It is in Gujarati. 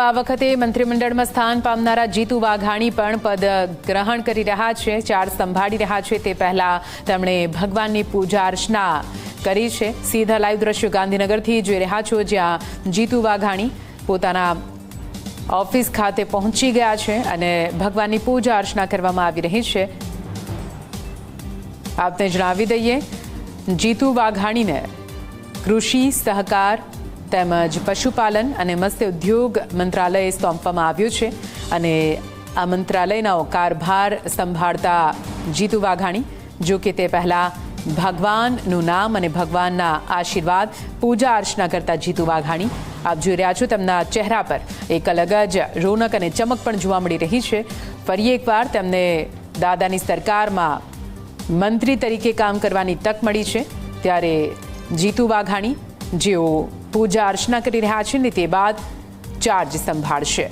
આ વખતે મંત્રીમંડળમાં સ્થાન પામનારા જીતુ વાઘાણી પણ પદ ગ્રહણ કરી રહ્યા છે, ચાર સંભાળી રહ્યા છે, તે પહેલા તેમણે ભગવાનની પૂજા અર્ચના કરી છે. સીધા લાઈવ દ્રશ્યો ગાંધીનગરથી જોઈ રહ્યા છો, જ્યાં જીતુ વાઘાણી પોતાના ઓફિસ ખાતે પહોંચી ગયા છે અને ભગવાનની પૂજા અર્ચના કરવામાં આવી રહી છે. આપને જણાવી દઈએ, જીતુ વાઘાણીને કૃષિ સહકાર તેમજ પશુપાલન અને મત્સ્ય ઉદ્યોગ મંત્રાલય સોંપવામાં આવ્યું છે અને આ મંત્રાલયનો કારભાર સંભાળતા જીતુ વાઘાણી, જો કે તે પહેલાં ભગવાનનું નામ અને ભગવાનના આશીર્વાદ પૂજા અર્ચના કરતા જીતુ વાઘાણી. આપ જોઈ રહ્યા છો તેમના ચહેરા પર એક અલગ જ રોનક અને ચમક પણ જોવા મળી રહી છે. ફરી એકવાર તેમને દાદાની સરકારમાં મંત્રી તરીકે કામ કરવાની તક મળી છે. ત્યારે જીતુ વાઘાણી જેઓ પૂજા અર્ચના કરી રહ્યા છે ને તે બાદ ચાર્જ સંભાળશે.